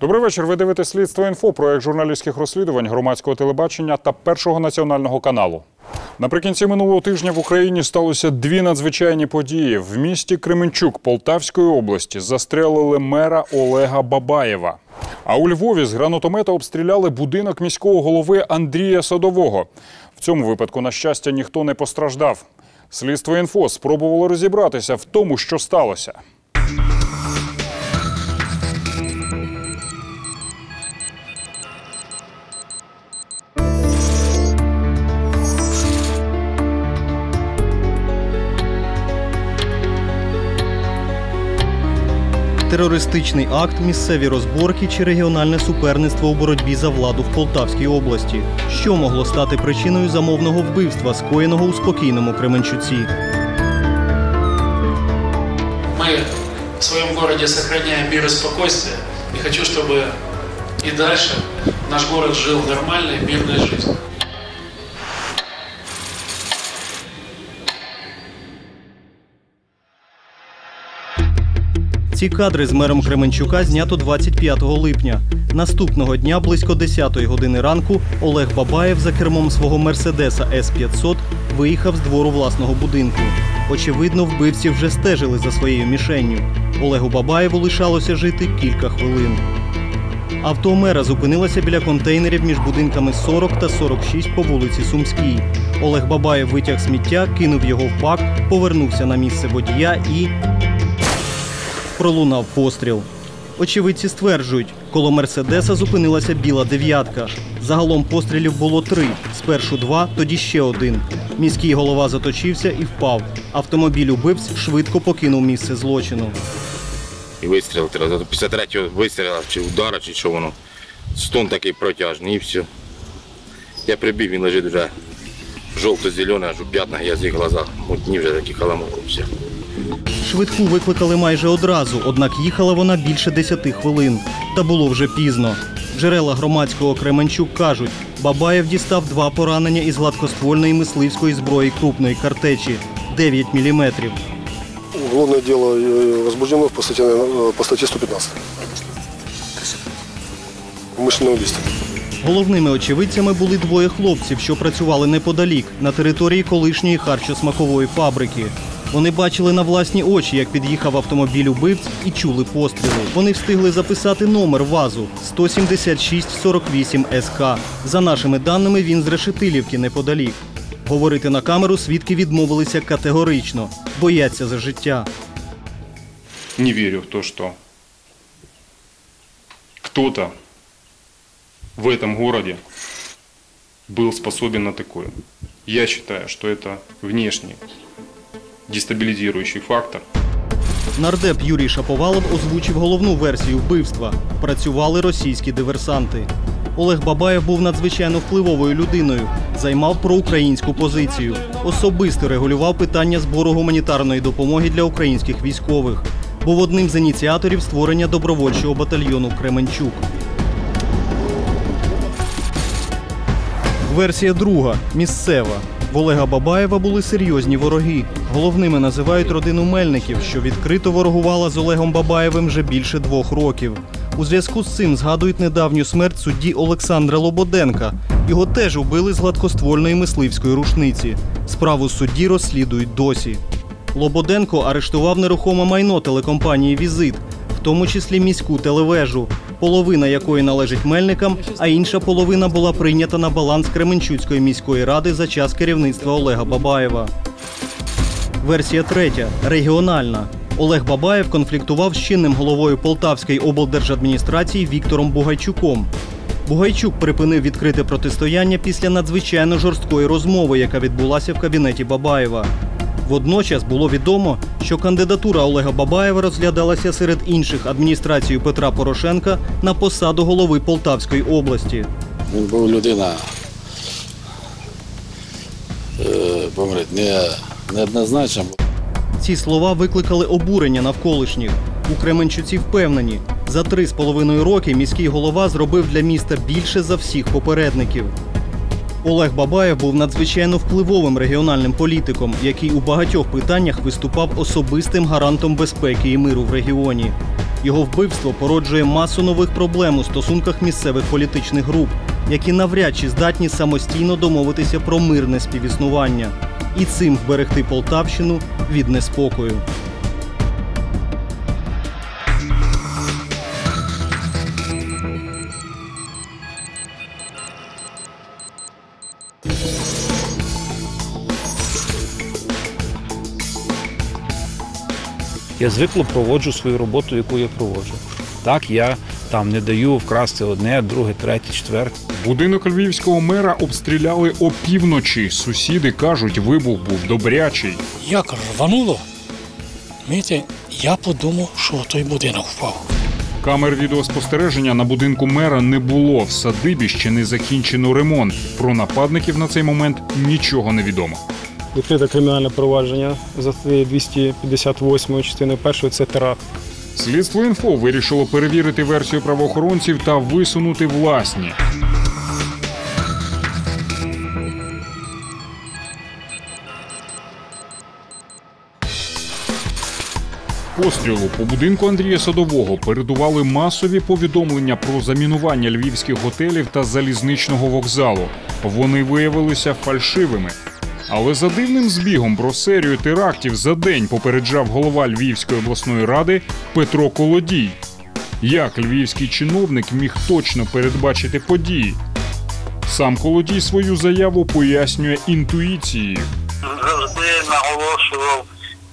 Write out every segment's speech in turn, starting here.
Добрий вечір. Ви дивитесь слідство інфо, проект журналістських розслідувань громадського телебачення та першого національного каналу. Наприкінці минулого тижня в Україні сталося дві надзвичайні події. В місті Кременчук Полтавської області застрелили мера Олега Бабаєва. А у Львові з гранатомета обстріляли будинок міського голови Андрія Садового. В цьому випадку, на щастя, ніхто не постраждав. Слідство інфо спробувало розібратися в тому, що сталося. Терористичний акт, місцеві розборки чи регіональне суперництво у боротьбі за владу в Полтавській області. Що могло стати причиною замовного вбивства, скоєного у спокійному Кременчуці? Мы в своем городе сохраняем мир и спокойствие. И хочу, чтобы и дальше наш город жил нормальной, мирной жизнью. Ці кадри з мером Кременчука знято 25 липня. Наступного дня, близько 10 години ранку, Олег Бабаєв за кермом свого мерседеса С-500 виїхав з двору власного будинку. Очевидно, вбивці вже стежили за своєю мішенню. Олегу Бабаєву лишалося жити кілька хвилин. Авто мера зупинилося біля контейнерів між будинками 40 та 46 по вулиці Сумській. Олег Бабаєв витяг сміття, кинув його в бак, повернувся на місце водія і пролунав постріл. Очевидці стверджують, коло мерседеса зупинилася біла дев'ятка. Загалом пострілів було три: спершу два, тоді ще один. Міський голова заточився і впав. Автомобіль убивць швидко покинув місце злочину. і вистрілити. До 53-го вистріла чи удара, чи що воно. Стон такий протяжний і все. Я прибіг, він лежить вже жовто-зелений, аж у п'ятнах, я з їх глазах мутні вже такі халамуку все. Швидку викликали майже одразу, однак їхала вона більше 10 хвилин. Та було вже пізно. Джерела громадського Кременчук кажуть, Бабаєв дістав два поранення із гладкоствольної мисливської зброї крупної картечі 9 міліметрів. Уголовное дело э, возбуждено по статье, э, по статье 115. Умышленное убийство. Головними очевидцями були двоє хлопців, що працювали неподалік на території колишньої харчосмакової фабрики. Вони бачили на власні очі, як під'їхав автомобіль убивць і чули постріли. Вони встигли записати номер вазу 17648 СК. За нашими даними, він з Решетилівки неподалік. Говорити на камеру свідки відмовилися категорично, бояться за життя. не верю в то, что кто-то в этом городе был способен на такое. Я считаю, что это внешний дестабилизирующий фактор. Нардеп Юрій Шаповалов озвучив головну версію вбивства. Працювали російські диверсанти. Олег Бабаєв був надзвичайно впливовою людиною, займав проукраїнську позицію, особисто регулював питання збору гуманітарної допомоги для українських військових. Був одним з ініціаторів створення добровольчого батальйону Кременчук. Версія друга місцева. В Олега Бабаєва були серйозні вороги. Головними називають родину Мельників, що відкрито ворогувала з Олегом Бабаєвим вже більше двох років. У зв'язку з цим згадують недавню смерть судді Олександра Лободенка. Його теж убили з гладкоствольної мисливської рушниці. Справу судді розслідують досі. Лободенко арештував нерухоме майно телекомпанії Візит, в тому числі міську телевежу, половина якої належить мельникам, а інша половина була прийнята на баланс Кременчуцької міської ради за час керівництва Олега Бабаєва. Версія третя регіональна. Олег Бабаєв конфліктував з чинним головою Полтавської облдержадміністрації Віктором Бугайчуком. Бугайчук припинив відкрите протистояння після надзвичайно жорсткої розмови, яка відбулася в кабінеті Бабаєва. Водночас було відомо, що кандидатура Олега Бабаєва розглядалася серед інших адміністрацією Петра Порошенка на посаду голови Полтавської області. Він був людина, е, помрить, не, неоднозначна. Ці слова викликали обурення навколишніх. У Кременчуці впевнені, за три з половиною роки міський голова зробив для міста більше за всіх попередників. Олег Бабаєв був надзвичайно впливовим регіональним політиком, який у багатьох питаннях виступав особистим гарантом безпеки і миру в регіоні. Його вбивство породжує масу нових проблем у стосунках місцевих політичних груп, які навряд чи здатні самостійно домовитися про мирне співіснування і цим вберегти Полтавщину від неспокою. Я звикло проводжу свою роботу, яку я проводжу. Так, я там не даю вкрасти одне, друге, третє, четверте. Будинок львівського мера обстріляли опівночі. Сусіди кажуть, вибух був добрячий. Як рвануло, знаєте, я подумав, що той будинок впав. Камер відеоспостереження на будинку мера не було. В садибі ще не закінчено ремонт. Про нападників на цей момент нічого не відомо. Відкрите кримінальне провадження за статтею 258 частини 1 це теракт. Слідство інфо вирішило перевірити версію правоохоронців та висунути власні. Пострілу по будинку Андрія Садового передували масові повідомлення про замінування львівських готелів та залізничного вокзалу. Вони виявилися фальшивими. Але за дивним збігом про серію терактів за день попереджав голова Львівської обласної ради Петро Колодій. Як львівський чиновник міг точно передбачити події? Сам Колодій свою заяву пояснює інтуїцією. завжди наголошував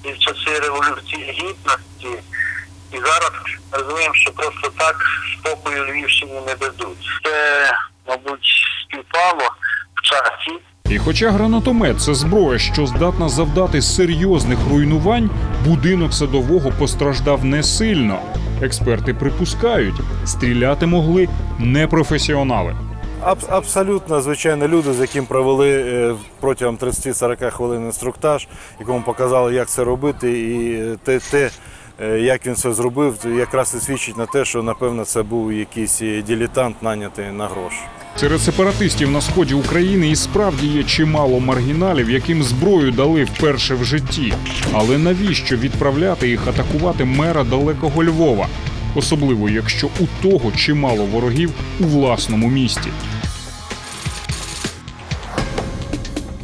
і в часи революції гідності, і зараз розуміємо, що просто так спокою Львівщині не дадуть. Це, мабуть, співпало в часі. І хоча гранатомет це зброя, що здатна завдати серйозних руйнувань, будинок садового постраждав не сильно. Експерти припускають, стріляти могли непрофесіонали. Аб- абсолютно звичайні люди, з яким провели е, протягом 30-40 хвилин інструктаж, якому показали, як це робити, і е, те, те, е, як він це зробив, якраз і свідчить на те, що напевно це був якийсь дилетант, нанятий на гроші. Серед сепаратистів на сході України і справді є чимало маргіналів, яким зброю дали вперше в житті. Але навіщо відправляти їх атакувати мера далекого Львова? Особливо, якщо у того чимало ворогів у власному місті.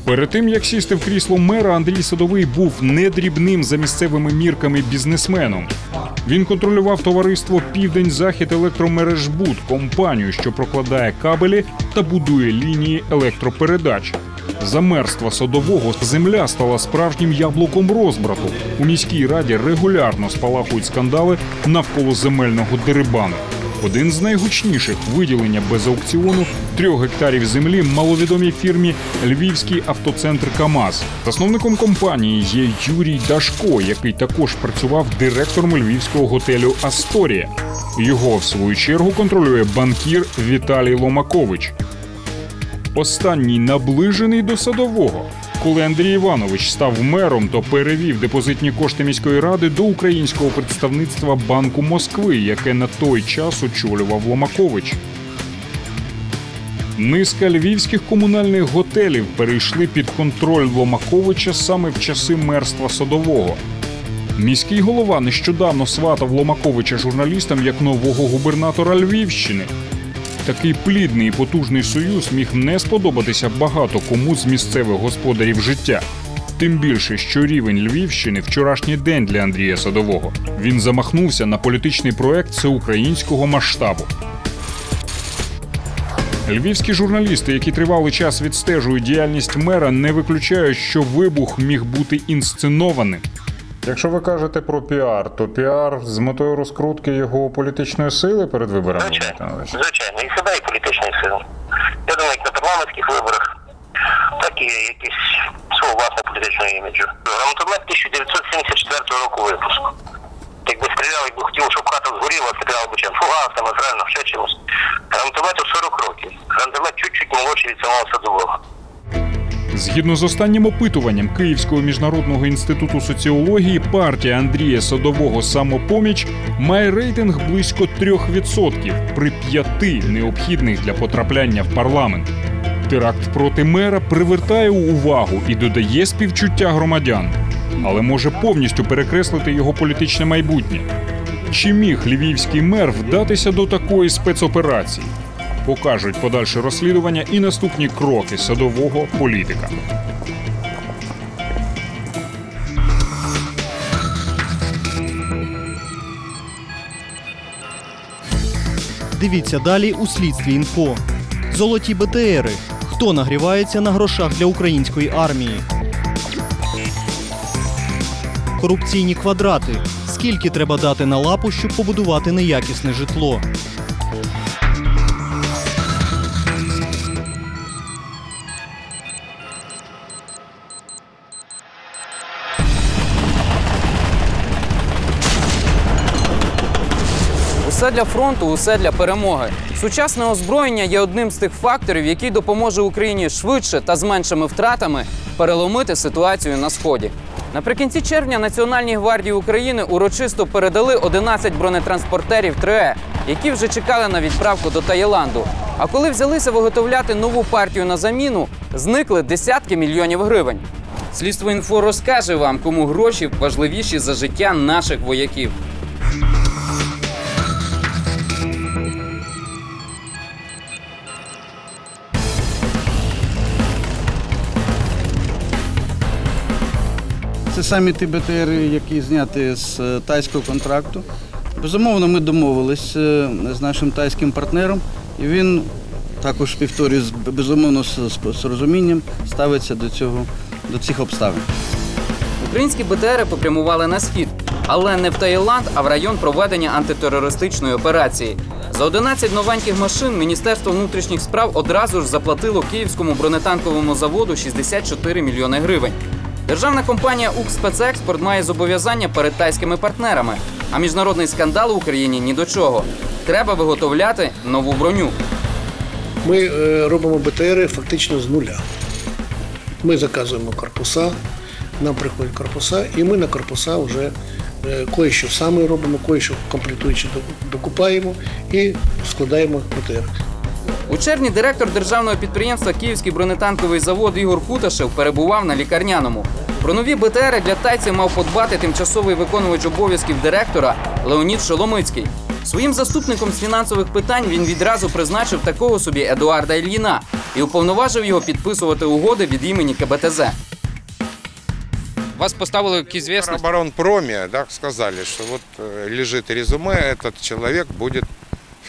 Перед тим як сісти в крісло мера, Андрій Садовий був не дрібним за місцевими мірками бізнесменом. Він контролював товариство Південь Захід електромережбуд, компанію, що прокладає кабелі та будує лінії електропередач. Замерства садового земля стала справжнім яблуком розбрату. У міській раді регулярно спалахують скандали навколо земельного дерибану. Один з найгучніших виділення без аукціону трьох гектарів землі маловідомій фірмі Львівський автоцентр КАМАЗ. Засновником компанії є Юрій Дашко, який також працював директором львівського готелю Асторія. Його, в свою чергу, контролює банкір Віталій Ломакович. Останній наближений до садового. Коли Андрій Іванович став мером, то перевів депозитні кошти міської ради до українського представництва Банку Москви, яке на той час очолював Ломакович. Низка львівських комунальних готелів перейшли під контроль Ломаковича саме в часи мерства садового. Міський голова нещодавно сватав Ломаковича журналістам як нового губернатора Львівщини. Такий плідний і потужний союз міг не сподобатися багато кому з місцевих господарів життя. Тим більше, що рівень Львівщини вчорашній день для Андрія Садового. Він замахнувся на політичний проект всеукраїнського масштабу. Львівські журналісти, які тривалий час відстежують діяльність мера, не виключають, що вибух міг бути інсценованим. Якщо ви кажете про піар, то піар з метою розкрутки його політичної сили перед виборами. Звичайно, звичайно, і себе, і політичної сили. Я думаю, як на парламентських виборах, так і якісь свого власного політичного іміджу. Гранатомет 1974 року випуску. Якби стріляв, якби хотів, щоб хата згоріла, стріляв би чим фугасами, зрально, ще чимось. Гранатомету 40 років. Гранатомет чуть-чуть молодший від самого садового. Згідно з останнім опитуванням Київського міжнародного інституту соціології, партія Андрія Садового самопоміч має рейтинг близько 3% при п'яти необхідних для потрапляння в парламент. Теракт проти мера привертає увагу і додає співчуття громадян, але може повністю перекреслити його політичне майбутнє. Чи міг львівський мер вдатися до такої спецоперації? Покажуть подальше розслідування і наступні кроки садового політика. Дивіться далі у слідстві інфо. Золоті БТРи. Хто нагрівається на грошах для української армії? Корупційні квадрати. Скільки треба дати на лапу, щоб побудувати неякісне житло? Усе для фронту, усе для перемоги. Сучасне озброєння є одним з тих факторів, який допоможе Україні швидше та з меншими втратами переломити ситуацію на сході. Наприкінці червня Національній гвардії України урочисто передали 11 бронетранспортерів 3Е, які вже чекали на відправку до Таїланду. А коли взялися виготовляти нову партію на заміну, зникли десятки мільйонів гривень. Слідство інфо розкаже вам, кому гроші важливіші за життя наших вояків. Самі ті БТРи, які зняті з е, тайського контракту. Безумовно, ми домовились е, з нашим тайським партнером, і він також повторюю, безумовно з розумінням ставиться до цього до цих обставин. Українські БТРи попрямували на схід, але не в Таїланд, а в район проведення антитерористичної операції. За 11 новеньких машин Міністерство внутрішніх справ одразу ж заплатило київському бронетанковому заводу 64 мільйони гривень. Державна компанія «Укрспецекспорт» має зобов'язання перед тайськими партнерами, а міжнародний скандал в Україні ні до чого. Треба виготовляти нову броню. Ми е, робимо БТРи фактично з нуля. Ми заказуємо корпуса, нам приходять корпуса, і ми на корпуса вже е, кое-що саме робимо, кое-що комплектуючи докупаємо і складаємо БТР. У червні директор державного підприємства Київський бронетанковий завод Ігор Куташев перебував на лікарняному. Про нові БТРи для тайців мав подбати тимчасовий виконувач обов'язків директора Леонід Шоломицький. Своїм заступником з фінансових питань він відразу призначив такого собі Едуарда Ільїна і уповноважив його підписувати угоди від імені КБТЗ. Вас поставили якісь звісно? оборонпроме да, сказали, что вот э, лежит резюме, этот человек будет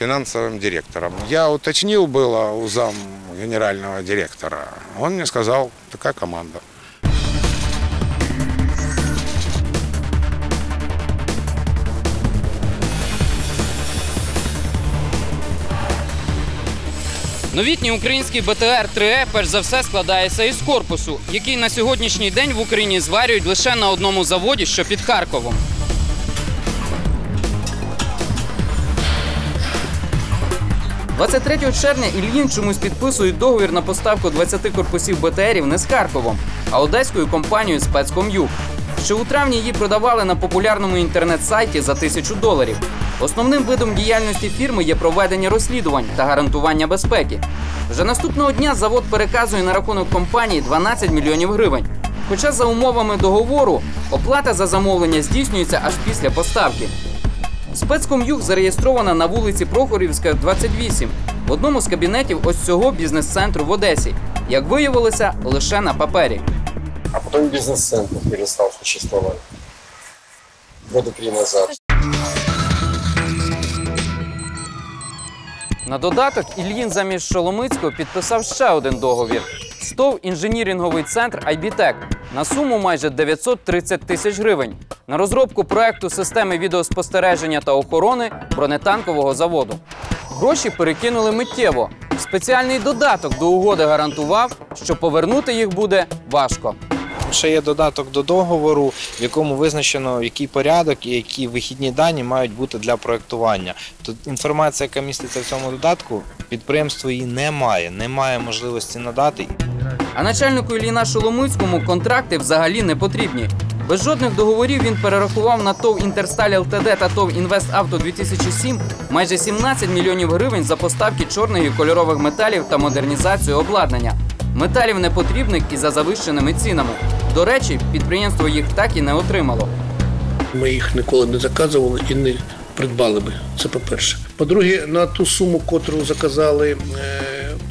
финансовым директором. Я уточнил было у зам генерального директора. Он мне сказал, такая команда. Новітній український БТР 3Е перш за все складається із корпусу, який на сьогоднішній день в Україні зварюють лише на одному заводі, що під Харковом. – 23 червня Ільїн чомусь підписують договір на поставку 20 корпусів БТРів не з Харковом, а одеською компанією спецком'юк. Ще у травні її продавали на популярному інтернет-сайті за тисячу доларів. Основним видом діяльності фірми є проведення розслідувань та гарантування безпеки. Вже наступного дня завод переказує на рахунок компанії 12 мільйонів гривень. Хоча за умовами договору оплата за замовлення здійснюється аж після поставки. Спецком'юк зареєстрована на вулиці Прохорівська, 28, в одному з кабінетів ось цього бізнес-центру в Одесі. Як виявилося, лише на папері. А потім бізнес-центр перестав существувати. Года три назад. На додаток Ільїн замість Шоломицького підписав ще один договір. СТОВ інженіринговий центр IBTEC на суму майже 930 тисяч гривень на розробку проекту системи відеоспостереження та охорони бронетанкового заводу. Гроші перекинули миттєво. Спеціальний додаток до угоди гарантував, що повернути їх буде важко. Ще є додаток до договору, в якому визначено, який порядок і які вихідні дані мають бути для проектування. Тут інформація, яка міститься в цьому додатку, підприємство її не має, не має можливості надати. А начальнику Ілліна Шоломицькому контракти взагалі не потрібні. Без жодних договорів він перерахував на ТОВ Інтерсталь ЛТД та ТОВ Інвеставто 2007 майже 17 мільйонів гривень за поставки чорних і кольорових металів та модернізацію обладнання. Металів непотрібних і за завищеними цінами. До речі, підприємство їх так і не отримало. Ми їх ніколи не заказували і не придбали би. Це по-перше. По-друге, на ту суму, котру заказали е,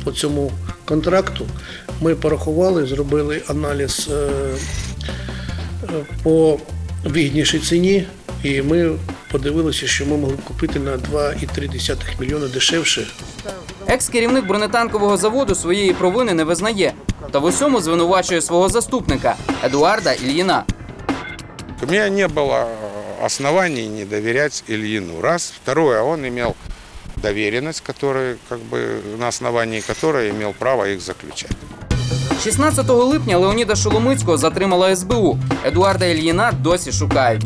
по цьому контракту, ми порахували, зробили аналіз е, по вигіднішій ціні, і ми подивилися, що ми могли б купити на 2,3 мільйона дешевше. Екс-керівник бронетанкового заводу своєї провини не визнає та в усьому звинувачує свого заступника Едуарда Ільїна. У меня не было оснований не доверять Ильину. Раз. Второе, он имел доверенность, который, как бы, на основании которой имел право их заключать. 16 липня Леоніда Шоломицького затримала СБУ. Едуарда Ільїна досі шукають.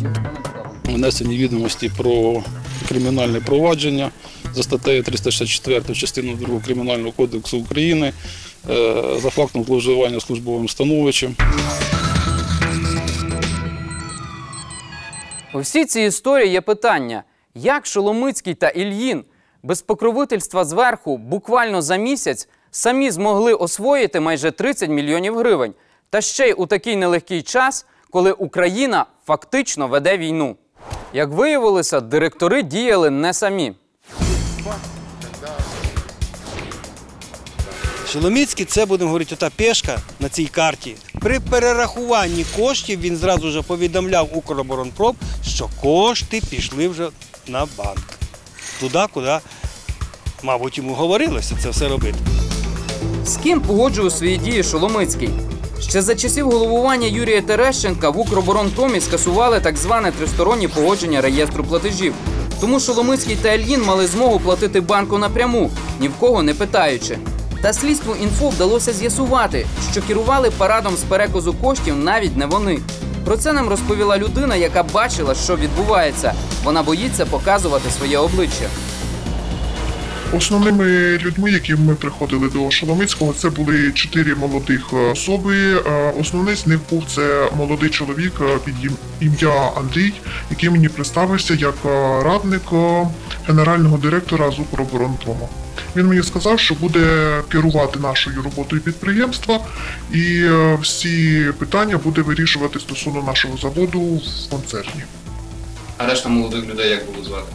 Внесені відомості про кримінальне провадження за статтею 364 частину 2 Кримінального кодексу України е, за фактом зловживання службовим становищем. У всій цій історії є питання, як Шоломицький та Ільїн без покровительства зверху буквально за місяць самі змогли освоїти майже 30 мільйонів гривень. Та ще й у такий нелегкий час, коли Україна фактично веде війну. Як виявилося, директори діяли не самі. Шоломіцький це будемо говорити, ота пешка на цій карті. При перерахуванні коштів він зразу ж повідомляв Укроборонпром, що кошти пішли вже на банк. Туди, куди, мабуть, йому говорилося це все робити. З ким погоджував свої дії Шоломицький? Ще за часів головування Юрія Терещенка в Укроборонпромі скасували так зване тристороннє погодження реєстру платежів. Тому Шоломицький та Ельїн мали змогу платити банку напряму, ні в кого не питаючи. Та слідству інфо вдалося з'ясувати, що керували парадом з переказу коштів навіть не вони. Про це нам розповіла людина, яка бачила, що відбувається. Вона боїться показувати своє обличчя. Основними людьми, які ми приходили до Шоломицького, це були чотири молодих е, особи. Е, Основний з них був це молодий чоловік е, під ім'я Андрій, який мені представився як радник генерального директора з Укроборонпрому. Він мені сказав, що буде керувати нашою роботою підприємства, і е, всі питання буде вирішувати стосовно нашого заводу в концерні. А решта молодих людей як було звати?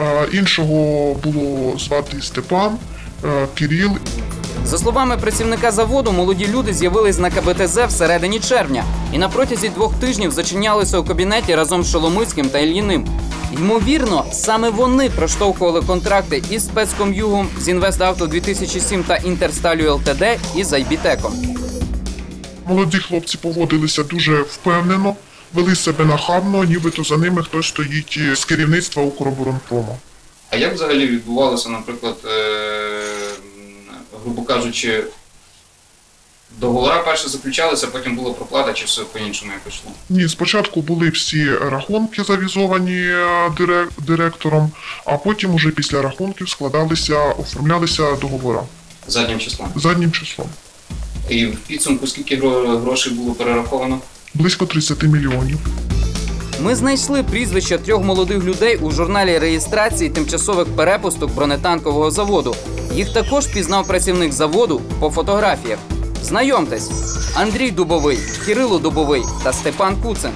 Е, Іншого було звати Степан, е, Кирил За словами працівника заводу, молоді люди з'явились на КБТЗ всередині червня і на протязі двох тижнів зачинялися у кабінеті разом з Шоломицьким та Ільїним. Ймовірно, саме вони проштовхували контракти із спецком'югом з Інвеставто 2007 та Інтерсталю ЛТД і з Айбітеком. Молоді хлопці поводилися дуже впевнено, вели себе нахабно, нібито за ними хтось стоїть з керівництва Укроборонпрому. А як взагалі відбувалося, наприклад, грубо кажучи, договора перше заключалися, потім була проплата, чи все по-іншому якось йшло? Ні, спочатку були всі рахунки завізовані е, директором, а потім уже після рахунків складалися, оформлялися договори Заднім числом. заднім числом. І в підсумку скільки грошей було перераховано? Близько 30 мільйонів. Ми знайшли прізвища трьох молодих людей у журналі реєстрації тимчасових перепусток бронетанкового заводу. Їх також пізнав працівник заводу по фотографіях. Знайомтесь: Андрій Дубовий, Кирило Дубовий та Степан Куцин.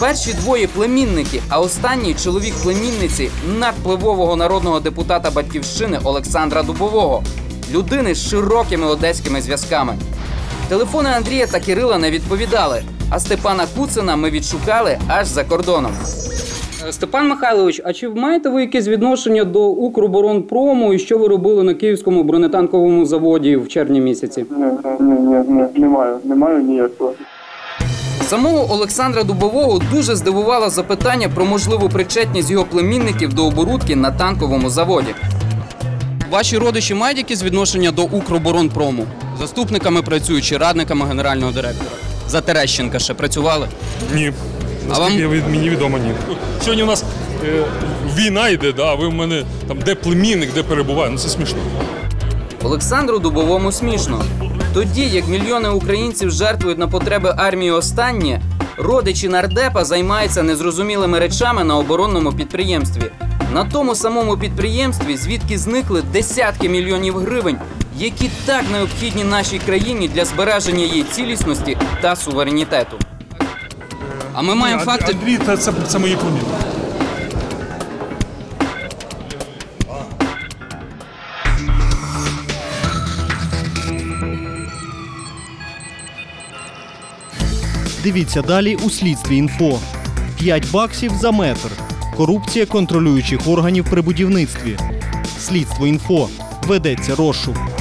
Перші двоє племінники, а останній чоловік племінниці надпливового народного депутата батьківщини Олександра Дубового, людини з широкими одеськими зв'язками. Телефони Андрія та Кирила не відповідали, а Степана Куцина ми відшукали аж за кордоном. Степан Михайлович, а чи маєте ви якесь відношення до Укроборонпрому і що ви робили на київському бронетанковому заводі в червні місяці? Ні, ні, ні, не маю, не маю ніякого. Самого Олександра Дубового дуже здивувало запитання про можливу причетність його племінників до оборудки на танковому заводі. Ваші родичі мають якесь відношення до Укроборонпрому? Заступниками працюючи, радниками генерального директора. За Терещенка ще працювали? Ні. А вам- мені відомо, ні. Сьогодні у нас е, війна йде, да, а ви в мене там де племінник, де перебуває. Ну це смішно. Олександру Дубовому смішно. Тоді, як мільйони українців жертвують на потреби армії останнє, Родичі нардепа займаються незрозумілими речами на оборонному підприємстві. На тому самому підприємстві, звідки зникли десятки мільйонів гривень, які так необхідні нашій країні для збереження її цілісності та суверенітету. А ми маємо факти. Андрій, це, це, це мої кумі. Дивіться далі у слідстві інфо. 5 баксів за метр. Корупція контролюючих органів при будівництві. Слідство інфо. Ведеться розшук.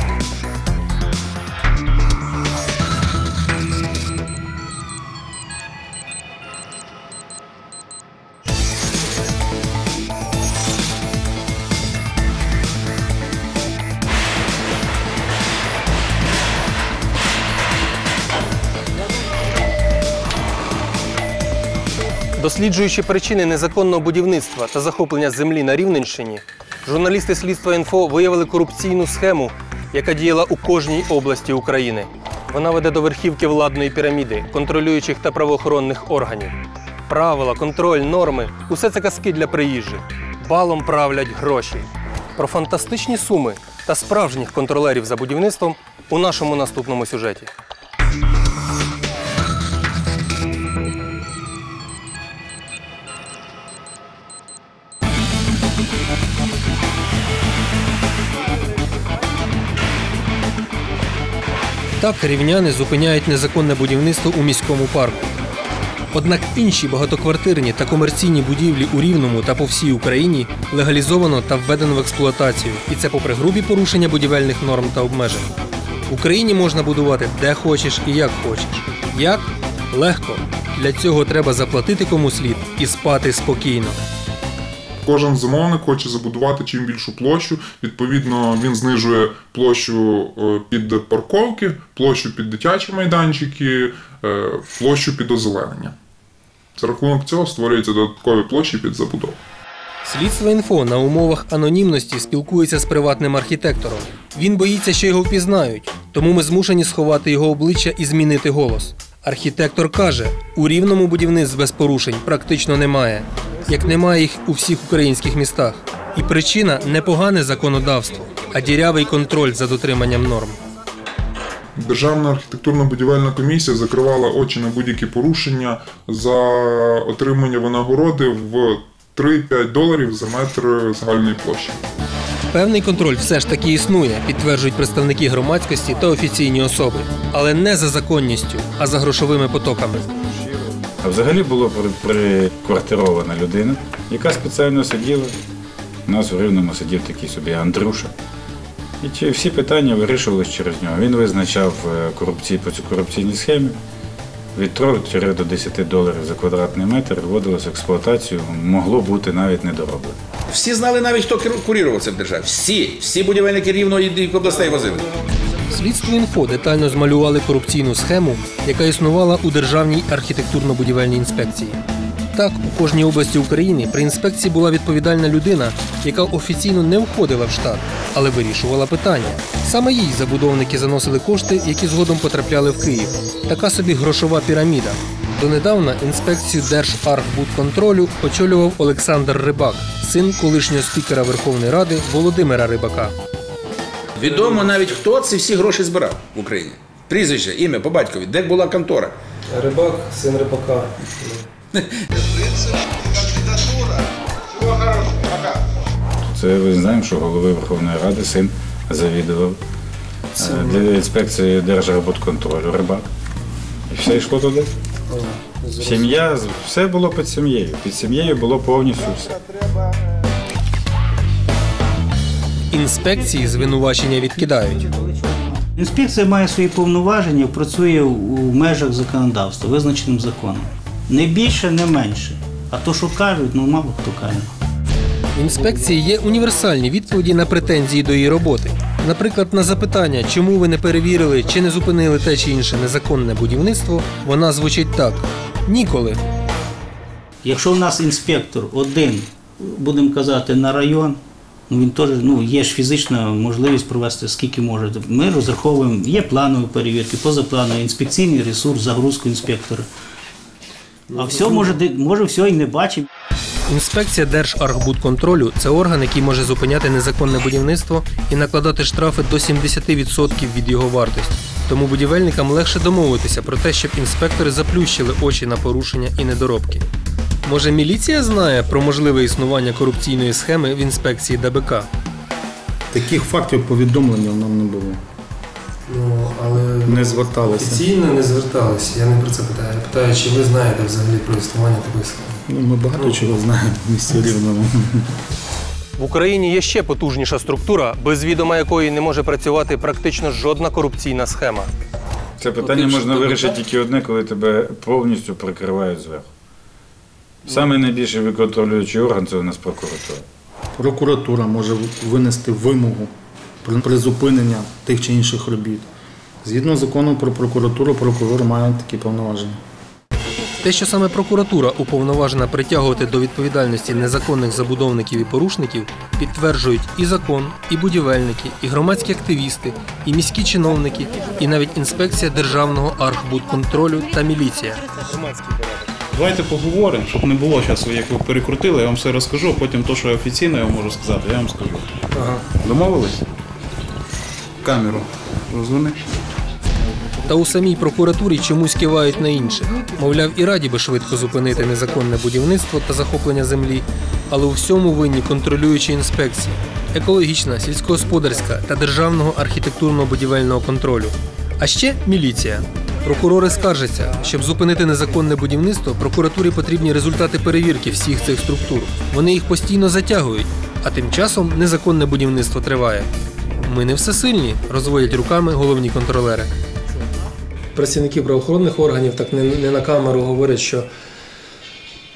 Досліджуючи причини незаконного будівництва та захоплення землі на Рівненщині, журналісти слідства інфо виявили корупційну схему, яка діяла у кожній області України. Вона веде до верхівки владної піраміди, контролюючих та правоохоронних органів. Правила, контроль, норми усе це казки для приїжджих. Балом правлять гроші. Про фантастичні суми та справжніх контролерів за будівництвом у нашому наступному сюжеті. Так рівняни зупиняють незаконне будівництво у міському парку. Однак інші багатоквартирні та комерційні будівлі у Рівному та по всій Україні легалізовано та введено в експлуатацію, і це попри грубі порушення будівельних норм та обмежень. В Україні можна будувати де хочеш і як хочеш. Як? Легко. Для цього треба заплатити кому слід і спати спокійно. Кожен замовник хоче забудувати чим більшу площу. Відповідно, він знижує площу е, під парковки, площу під дитячі майданчики, е, площу під озеленення. За рахунок цього створюються додаткові площі під забудову. Слідство інфо на умовах анонімності спілкується з приватним архітектором. Він боїться, що його впізнають, тому ми змушені сховати його обличчя і змінити голос. Архітектор каже: у рівному будівництв без порушень практично немає, як немає їх у всіх українських містах. І причина не погане законодавство, а дірявий контроль за дотриманням норм. Державна архітектурно-будівельна комісія закривала очі на будь-які порушення за отримання винагороди в 3-5 доларів за метр загальної площі. Певний контроль все ж таки існує, підтверджують представники громадськості та офіційні особи, але не за законністю, а за грошовими потоками. Взагалі була приквартирована людина, яка спеціально сиділа. У нас в Рівному сидів такий собі Андрюша. І всі питання вирішувалися через нього. Він визначав е, корупції по цій корупційній схемі. Від 3 до 10 доларів за квадратний метр вводилось в експлуатацію, могло бути навіть недороблено. Всі знали навіть, хто курірував це в державі. Всі, всі будівельники рівно і областей возили. Слідство інфо детально змалювали корупційну схему, яка існувала у Державній архітектурно-будівельній інспекції. Так, у кожній області України при інспекції була відповідальна людина, яка офіційно не входила в штат, але вирішувала питання. Саме їй забудовники заносили кошти, які згодом потрапляли в Київ. Така собі грошова піраміда. Донедавна інспекцію Держархбудконтролю очолював Олександр Рибак, син колишнього спікера Верховної Ради Володимира Рибака. Відомо навіть хто ці всі гроші збирав в Україні. Прізвище, ім'я по батькові, де була контора. Рибак, син Рибака. Це ми знаємо, що голови Верховної Ради син завідував е, для інспекції Держарбудконтролю рибак. І все йшло туди. Сім'я, все було під сім'єю. Під сім'єю було повністю все. Інспекції звинувачення відкидають. Інспекція має свої повноваження, працює у межах законодавства, визначеним законом. Не більше, не менше. А то, що кажуть, ну мало хто каже. В інспекції є універсальні відповіді на претензії до її роботи. Наприклад, на запитання, чому ви не перевірили чи не зупинили те чи інше незаконне будівництво, вона звучить так: ніколи. Якщо в нас інспектор один, будемо казати, на район, він теж ну, є ж фізична можливість провести скільки може. Ми розраховуємо, є планові перевірки, позапланові, інспекційний ресурс, загрузку інспектора. А все може, може все і не бачив. Інспекція Держархбудконтролю це орган, який може зупиняти незаконне будівництво і накладати штрафи до 70% від його вартості. Тому будівельникам легше домовитися про те, щоб інспектори заплющили очі на порушення і недоробки. Може, міліція знає про можливе існування корупційної схеми в інспекції ДБК? Таких фактів повідомлення нам не було. Ну, але Не зверталися. офіційно не зверталися. Я не про це питаю. Я питаю, чи ви знаєте взагалі про існування такої схеми? Ну, ми багато чого знаємо в місті Рівному. В Україні є ще потужніша структура, без відома якої не може працювати практично жодна корупційна схема. Це питання можна вирішити тільки одне, коли тебе повністю прикривають зверху. Саме найбільший виконтролюючий орган це у нас прокуратура. Прокуратура може винести вимогу про призупинення тих чи інших робіт. Згідно закону про прокуратуру, прокурор має такі повноваження. Те, що саме прокуратура уповноважена притягувати до відповідальності незаконних забудовників і порушників, підтверджують і закон, і будівельники, і громадські активісти, і міські чиновники, і навіть інспекція державного архбудконтролю та міліція. Давайте поговоримо, щоб не було зараз, як ви перекрутили, я вам все розкажу, а потім то, що я офіційно я можу сказати, я вам скажу. Ага. Домовились? Камеру розвини. Та у самій прокуратурі чомусь кивають на інше. Мовляв, і раді би швидко зупинити незаконне будівництво та захоплення землі, але у всьому винні контролюючі інспекції екологічна, сільськогосподарська та державного архітектурно-будівельного контролю. А ще міліція. Прокурори скаржаться, щоб зупинити незаконне будівництво, прокуратурі потрібні результати перевірки всіх цих структур. Вони їх постійно затягують, а тим часом незаконне будівництво триває. Ми не всесильні, розводять руками головні контролери. Працівники правоохоронних органів так не, не на камеру говорять, що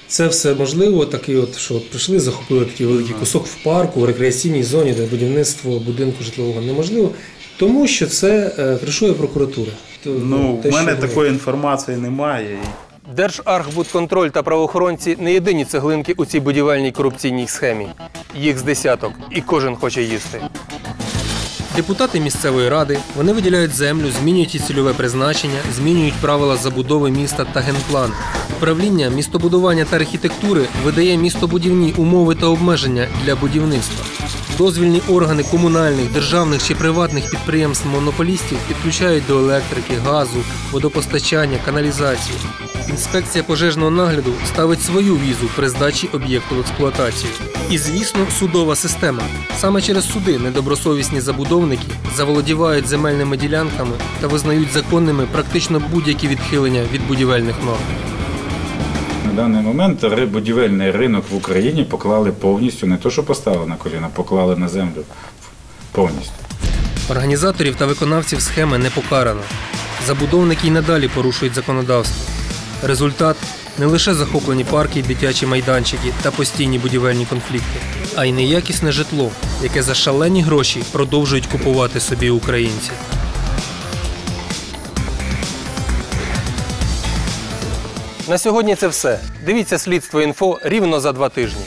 це все можливо, такий от, що от прийшли, захопили такий великий кусок в парку, в рекреаційній зоні, де будівництво будинку житлового неможливо, тому що це е, кришує прокуратура. То, Ну, те, в мене такої інформації немає. Держархбудконтроль та правоохоронці не єдині цеглинки у цій будівельній корупційній схемі. Їх з десяток, і кожен хоче їсти. Депутати місцевої ради вони виділяють землю, змінюють її цільове призначення, змінюють правила забудови міста та генплан. Управління містобудування та архітектури видає містобудівні умови та обмеження для будівництва. Дозвільні органи комунальних, державних чи приватних підприємств-монополістів підключають до електрики, газу, водопостачання, каналізації. Інспекція пожежного нагляду ставить свою візу при здачі об'єкту в експлуатацію. І, звісно, судова система. Саме через суди недобросовісні забудовники заволодівають земельними ділянками та визнають законними практично будь-які відхилення від будівельних норм. Даний момент будівельний ринок в Україні поклали повністю, не то що поставили на коліна, поклали на землю повністю. Організаторів та виконавців схеми не покарано. Забудовники й надалі порушують законодавство. Результат не лише захоплені парки й дитячі майданчики та постійні будівельні конфлікти, а й неякісне житло, яке за шалені гроші продовжують купувати собі українці. На сьогодні це все. Дивіться слідство інфо рівно за два тижні.